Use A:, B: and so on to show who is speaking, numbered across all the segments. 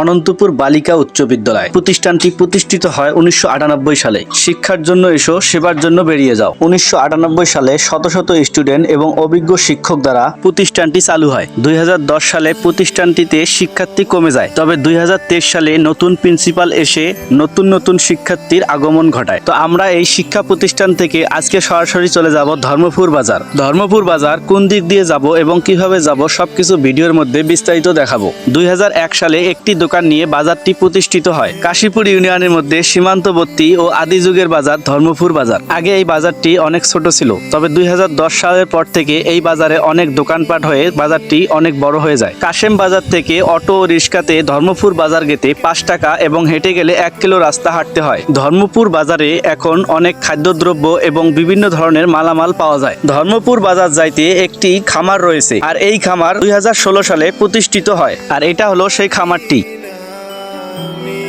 A: অনন্তপুর বালিকা উচ্চ বিদ্যালয়। প্রতিষ্ঠানটি প্রতিষ্ঠিত হয় উনিশশো আটানব্বই সালে। শিক্ষার জন্য এসো, সেবার জন্য বেরিয়ে যাও। উনিশশো আটানব্বই সালে শত শত স্টুডেন্ট এবং অভিজ্ঞ শিক্ষক দ্বারা প্রতিষ্ঠানটি চালু হয়। দুই হাজার দশ সালে প্রতিষ্ঠানটিতে শিক্ষার্থী কমে যায়। তবে দুই হাজার তেইশ সালে নতুন প্রিন্সিপাল এসে নতুন নতুন শিক্ষার্থীর আগমন ঘটায়। তো আমরা এই শিক্ষা প্রতিষ্ঠান থেকে আজকে সরাসরি চলে যাব ধর্মপুর বাজার। ধর্মপুর বাজার কোন দিক দিয়ে যাব এবং কীভাবে যাব সবকিছু ভিডিওর মধ্যে বিস্তারিত দেখাবো। দুই হাজার এক সালে একটি দোকান নিয়ে বাজারটি প্রতিষ্ঠিত হয়। কাশীপুর ইউনিয়নের মধ্যে সীমান্তবর্তী ও আদি যুগের বাজার ধর্মপুর বাজার। আগে এই বাজারটি অনেক ছোট ছিল, তবে দুই সালের পর থেকে এই বাজারে অনেক দোকানপাট হয়ে বাজারটি অনেক বড় হয়ে যায়। কাশেম বাজার থেকে অটো ও রিক্সাতে ধর্মপুর বাজার গেতে পাঁচ টাকা এবং হেঁটে গেলে এক কিলো রাস্তা হাঁটতে হয়। ধর্মপুর বাজারে এখন অনেক খাদ্যদ্রব্য এবং বিভিন্ন ধরনের মালামাল পাওয়া যায়। ধর্মপুর বাজার যাইতে একটি খামার রয়েছে, আর এই খামার দুই হাজার ষোলো সালে প্রতিষ্ঠিত হয়, আর এটা হলো সেই খামারটি। me.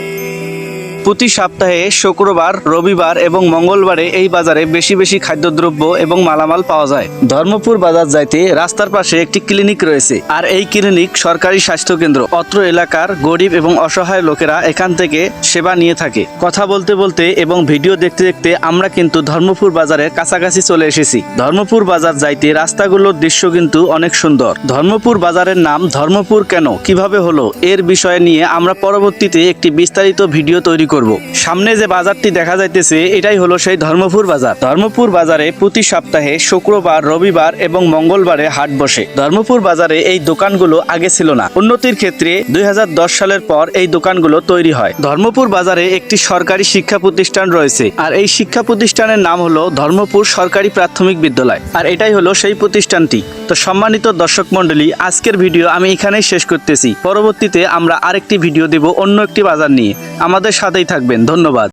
A: প্রতি সপ্তাহে শুক্রবার, রবিবার এবং মঙ্গলবারে এই বাজারে বেশি বেশি খাদ্যদ্রব্য এবং মালামাল পাওয়া যায়। ধর্মপুর বাজার যাইতে রাস্তার পাশে একটি ক্লিনিক রয়েছে আর এই ক্লিনিক সরকারি স্বাস্থ্য কেন্দ্র অত্র এলাকার গরিব এবং অসহায় লোকেরা এখান থেকে সেবা নিয়ে থাকে। কথা বলতে বলতে এবং ভিডিও দেখতে দেখতে আমরা কিন্তু ধর্মপুর বাজারের কাছাকাছি চলে এসেছি। ধর্মপুর বাজার যাইতে রাস্তাগুলোর দৃশ্য কিন্তু অনেক সুন্দর। ধর্মপুর বাজারের নাম ধর্মপুর কেন? কীভাবে হলো? এর বিষয়ে নিয়ে আমরা পরবর্তীতে একটি বিস্তারিত ভিডিও তৈরি করব। সামনে যে বাজারটি দেখা যাইতেছে, এটাই হলো সেই ধর্মপুর বাজার। ধর্মপুর বাজারে প্রতি সপ্তাহে শুক্রবার, রবিবার এবং মঙ্গলবারে হাট বসে। ধর্মপুর বাজারে এই দোকানগুলো আগে ছিল না। উন্নতির ক্ষেত্রে দুই হাজার দশ সালের পর এই দোকানগুলো তৈরি হয়। ধর্মপুর বাজারে একটি সরকারি শিক্ষা প্রতিষ্ঠান রয়েছে। আর এই শিক্ষা প্রতিষ্ঠানের নাম হলো ধর্মপুর সরকারি প্রাথমিক বিদ্যালয়। আর এটাই হলো সেই প্রতিষ্ঠানটি। তো সম্মানিত দর্শক মণ্ডলী, আজকের ভিডিও আমি এখানেই শেষ করতেছি। পরবর্তীতে আমরা আরেকটি ভিডিও দেব অন্য একটি বাজার নিয়ে। আমাদের সাথেই থাকবেন ধন্যবাদ।